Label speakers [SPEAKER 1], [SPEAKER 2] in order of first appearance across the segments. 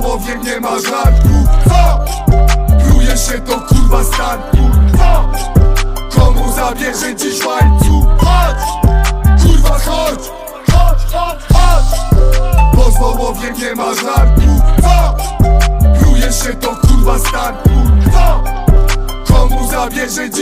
[SPEAKER 1] Pozwołowiem nie ma żartu Co? Pluje się to kurwa startu Co? Komu zabierze dziś łańcuch? Chodź! Kurwa chodź! Chodź, chodź, chodź! Pozwołowiem nie ma żartu Co? Pluje się to kurwa startu Co? Komu zabierze dziś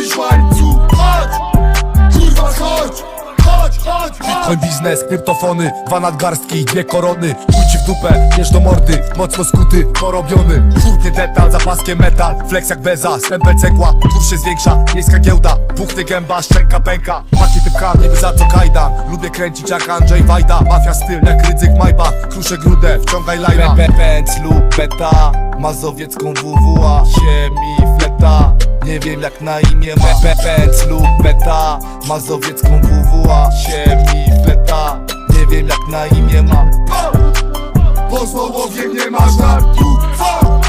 [SPEAKER 2] Mój biznes, kryptofony, dwa nadgarstki, dwie korony. Chuj w dupę, bierz do mordy, mocno skuty, porobiony. Hurtny detal, za paskiem metal, flex jak beza, stempel cegła. Kurs się zwiększa, miejska giełda, puchny gęba, szczęka pęka. Paki typka, niby za co kajdan, lubię kręcić jak Andrzej Wajda Mafia styl, jak Rydzyk Majba, kruszę grudę, wciągaj lajna. Pęc lub beta, mazowiecką WWA, siemi fleta nie wiem jak na imię ma. Pęc lub beta Mazowiecką WWA Siemi fleta Nie wiem jak na imię ma.
[SPEAKER 1] Pozwołowiem nie ma żartu. Co?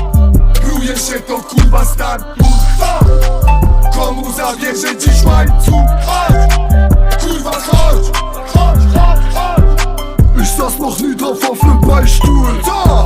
[SPEAKER 1] Pluje się to kurwa startu. Co? Komu zabierze dziś łańcuch?
[SPEAKER 3] Noch nie drauf auf nem Beichtstuhl. Da!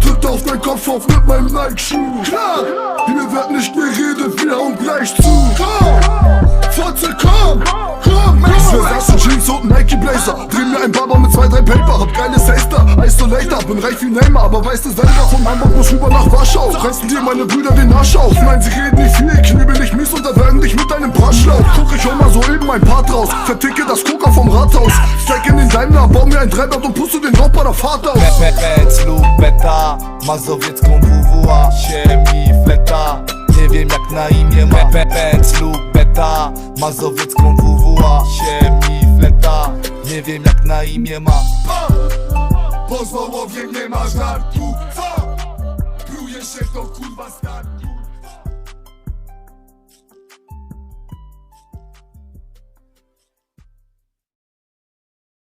[SPEAKER 3] Tritt auf dein Kopf auf mit meinem Nike-Schuh. Klar! Hier wird nicht geredet, wir hauen gleich zu. Komm! Fotze, komm! Komm, Ich Versace Jeans und Nike Blazer. Dreh mir ein Barber mit zwei, drei Paper. Hab geile Taster, Isolator. Bin reich wie Neymar, aber weißt du selber von Hamburg muss rüber nach Warschau. Reißen dir meine Brüder den Arsch auf. Nein, sie reden nicht viel, knebel nicht mies und erwärmen dich mit deinem Braschlauch. Guck, ich hol mal so eben ein Part raus. Verticke das Coca vom Rathaus. Steig in den Daimler, bau mir ein Dreibad und puste den Rauch bei der Fahrt aus.
[SPEAKER 2] Pe- pe- Pęc lub beta Mazowiecką WWA Siemi fleta Nie wiem jak na imię ma. Pe- Pęc lub beta Mazowiecką WWA Siemi fleta Nie wiem jak na imię ma.
[SPEAKER 1] Pozwołowiem nie ma żartu? Pluje się to kurwa startu